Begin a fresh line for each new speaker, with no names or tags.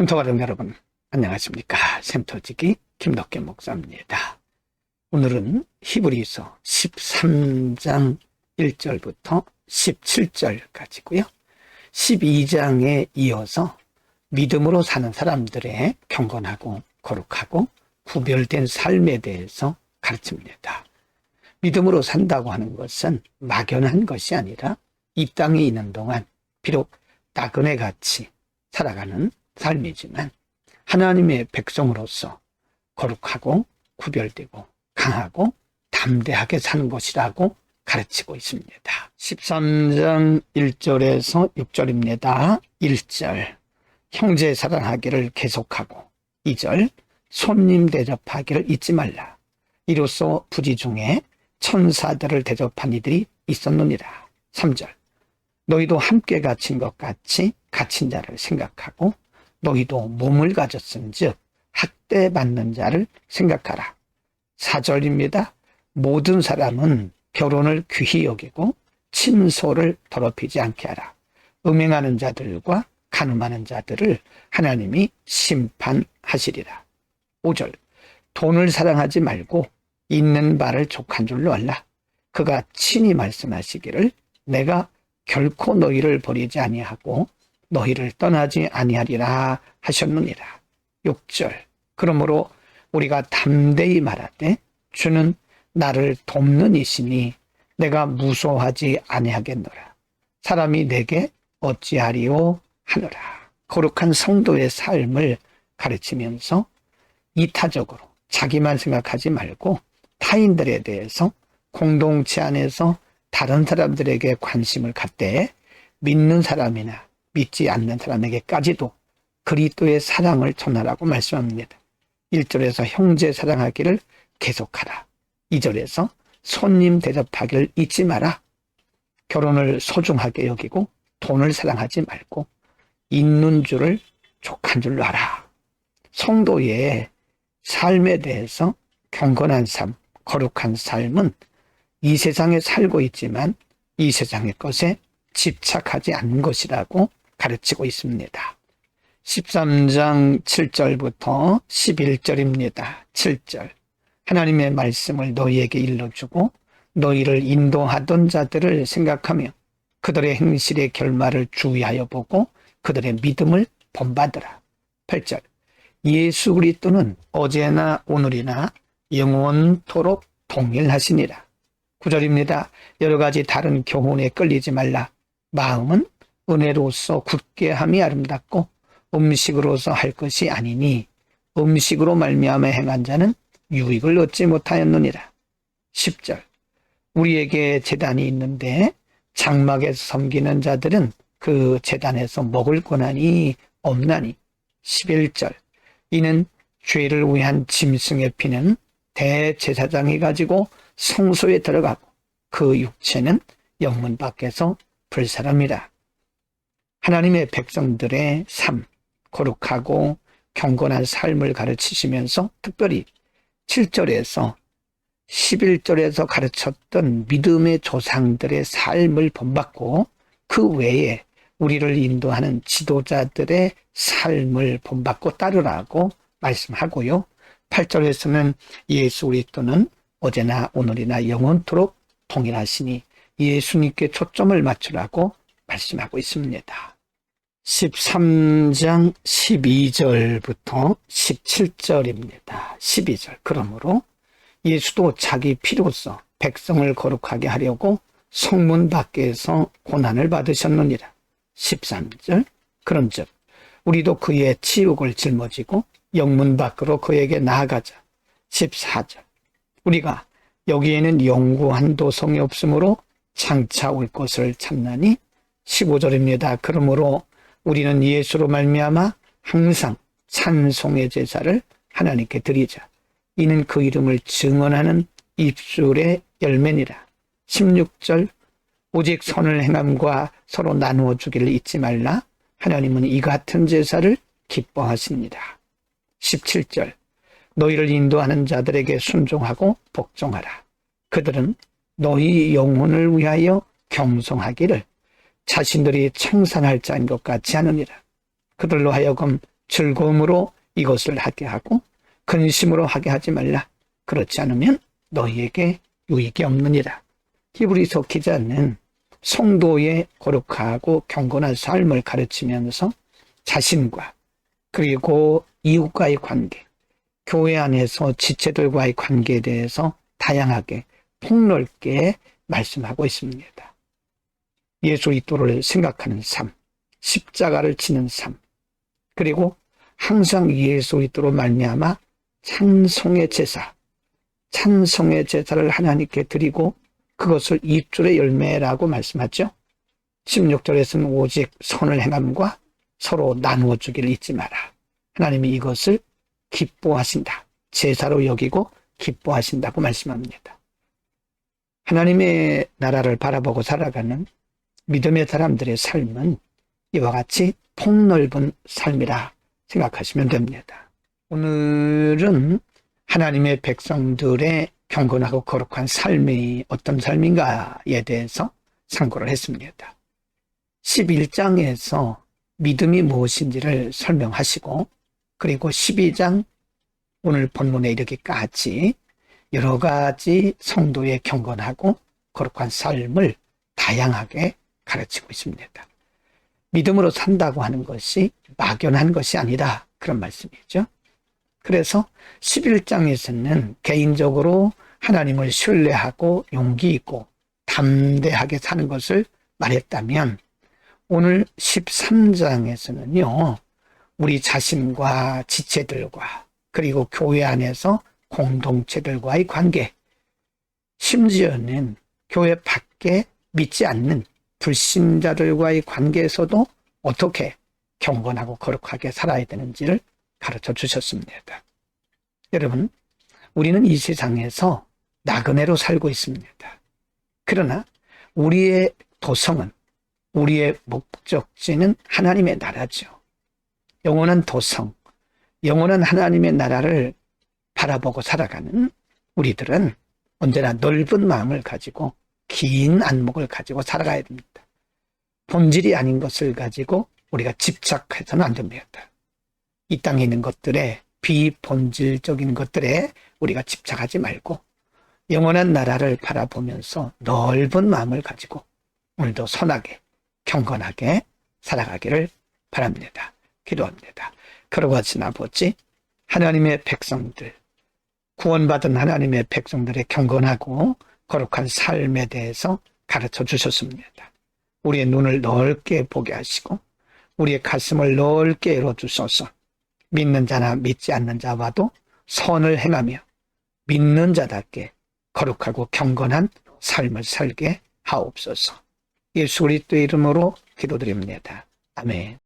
샘터 가족 여러분, 안녕하십니까. 샘터지기 김덕계 목사입니다. 오늘은 히브리서 13장 1절부터 17절까지고요. 12장에 이어서 믿음으로 사는 사람들의 경건하고 거룩하고 구별된 삶에 대해서 가르칩니다. 믿음으로 산다고 하는 것은 막연한 것이 아니라 이 땅에 있는 동안 비록 나그네 같이 살아가는 삶이지만 하나님의 백성으로서 거룩하고 구별되고 강하고 담대하게 사는 것이라고 가르치고 있습니다. 13장 1절에서 6절입니다. 1절 형제 사랑하기를 계속하고 2절 손님 대접하기를 잊지 말라. 이로써 부지 중에 천사들을 대접한 이들이 있었느니라. 3절 너희도 함께 갇힌 것 같이 갇힌 자를 생각하고 너희도 몸을 가졌은즉 학대받는 자를 생각하라. 4절입니다. 모든 사람은 결혼을 귀히 여기고 침소를 더럽히지 않게 하라. 음행하는 자들과 간음하는 자들을 하나님이 심판하시리라. 5절 돈을 사랑하지 말고 있는 바를 족한 줄로 알라. 그가 친히 말씀하시기를 내가 결코 너희를 버리지 아니하고 너희를 떠나지 아니하리라 하셨느니라. 6절 그러므로 우리가 담대히 말하되 주는 나를 돕는 이시니 내가 무소하지 아니하겠노라. 사람이 내게 어찌하리오 하노라. 거룩한 성도의 삶을 가르치면서 이타적으로 자기만 생각하지 말고 타인들에 대해서 공동체 안에서 다른 사람들에게 관심을 갖되 믿는 사람이나 믿지 않는 사람에게까지도 그리스도의 사랑을 전하라고 말씀합니다. 1절에서 형제 사랑하기를 계속하라. 2절에서 손님 대접하기를 잊지 마라. 결혼을 소중하게 여기고 돈을 사랑하지 말고 있는 줄을 족한 줄로 알아. 성도의 삶에 대해서 경건한 삶, 거룩한 삶은 이 세상에 살고 있지만 이 세상의 것에 집착하지 않는 것이라고 가르치고 있습니다. 13장 7절부터 11절입니다. 7절. 하나님의 말씀을 너희에게 일러주고 너희를 인도하던 자들을 생각하며 그들의 행실의 결말을 주의하여 보고 그들의 믿음을 본받으라. 8절. 예수 그리스도는 어제나 오늘이나 영원토록 동일하시니라. 9절입니다. 여러 가지 다른 교훈에 끌리지 말라. 마음은 은혜로서 굳게 함이 아름답고 음식으로서 할 것이 아니니 음식으로 말미암아 행한 자는 유익을 얻지 못하였느니라. 10절 우리에게 재단이 있는데 장막에서 섬기는 자들은 그 재단에서 먹을 권한이 없나니 11절 이는 죄를 위한 짐승의 피는 대제사장이 가지고 성소에 들어가고 그 육체는 영문 밖에서 불사람이라. 하나님의 백성들의 삶, 거룩하고 경건한 삶을 가르치시면서 특별히 7절에서 11절에서 가르쳤던 믿음의 조상들의 삶을 본받고 그 외에 우리를 인도하는 지도자들의 삶을 본받고 따르라고 말씀하고요. 8절에서는 예수 그리스도는 어제나 오늘이나 영원토록 동일하시니 예수님께 초점을 맞추라고 말씀하고 있습니다. 13장 12절부터 17절입니다. 12절. 그러므로 예수도 자기 피로써 백성을 거룩하게 하려고 성문 밖에서 고난을 받으셨느니라. 13절. 그런즉 우리도 그의 치욕을 짊어지고 영문 밖으로 그에게 나아가자. 14절. 우리가 여기에는 영구한 도성이 없으므로 장차 올 것을 참나니 15절입니다. 그러므로 우리는 예수로 말미암아 항상 찬송의 제사를 하나님께 드리자. 이는 그 이름을 증언하는 입술의 열매니라. 16절 오직 선을 행함과 서로 나누어 주기를 잊지 말라. 하나님은 이 같은 제사를 기뻐하십니다. 17절 너희를 인도하는 자들에게 순종하고 복종하라. 그들은 너희 영혼을 위하여 경성하기를 자신들이 청산할 자인 것 같지 않으니라. 그들로 하여금 즐거움으로 이것을 하게 하고 근심으로 하게 하지 말라. 그렇지 않으면 너희에게 유익이 없느니라. 히브리서 기자는 성도의 거룩하고 경건한 삶을 가르치면서 자신과 그리고 이웃과의 관계, 교회 안에서 지체들과의 관계에 대해서 다양하게 폭넓게 말씀하고 있습니다. 예수 이도를 생각하는 삶, 십자가를 지는 삶, 그리고 항상 예수 이도로 말미암아 찬송의 제사, 찬송의 제사를 하나님께 드리고 그것을 입술의 열매라고 말씀하죠. 16절에서는 오직 선을 행함과 서로 나누어 주기를 잊지 마라. 하나님이 이것을 기뻐하신다. 제사로 여기고 기뻐하신다고 말씀합니다. 하나님의 나라를 바라보고 살아가는 믿음의 사람들의 삶은 이와 같이 폭넓은 삶이라 생각하시면 됩니다. 오늘은 하나님의 백성들의 경건하고 거룩한 삶이 어떤 삶인가에 대해서 참고를 했습니다. 11장에서 믿음이 무엇인지를 설명하시고 그리고 12장 오늘 본문에 이르기까지 여러 가지 성도의 경건하고 거룩한 삶을 다양하게 가르치고 있습니다. 믿음으로 산다고 하는 것이 막연한 것이 아니다. 그런 말씀이죠. 그래서 11장에서는 개인적으로 하나님을 신뢰하고 용기 있고 담대하게 사는 것을 말했다면 오늘 13장에서는요, 우리 자신과 지체들과 그리고 교회 안에서 공동체들과의 관계, 심지어는 교회 밖에 믿지 않는 불신자들과의 관계에서도 어떻게 경건하고 거룩하게 살아야 되는지를 가르쳐 주셨습니다. 여러분, 우리는 이 세상에서 나그네로 살고 있습니다. 그러나 우리의 도성은 우리의 목적지는 하나님의 나라죠. 영원한 도성, 영원한 하나님의 나라를 바라보고 살아가는 우리들은 언제나 넓은 마음을 가지고 긴 안목을 가지고 살아가야 됩니다. 본질이 아닌 것을 가지고 우리가 집착해서는 안 됩니다. 이 땅에 있는 것들에 비본질적인 것들에 우리가 집착하지 말고 영원한 나라를 바라보면서 넓은 마음을 가지고 오늘도 선하게 경건하게 살아가기를 바랍니다. 기도합니다. 그러고 하신 아버지 하나님의 백성들 구원받은 하나님의 백성들의 경건하고 거룩한 삶에 대해서 가르쳐 주셨습니다. 우리의 눈을 넓게 보게 하시고 우리의 가슴을 넓게 열어 주소서 믿는 자나 믿지 않는 자와도 선을 행하며 믿는 자답게 거룩하고 경건한 삶을 살게 하옵소서. 예수 그리스도의 이름으로 기도드립니다. 아멘.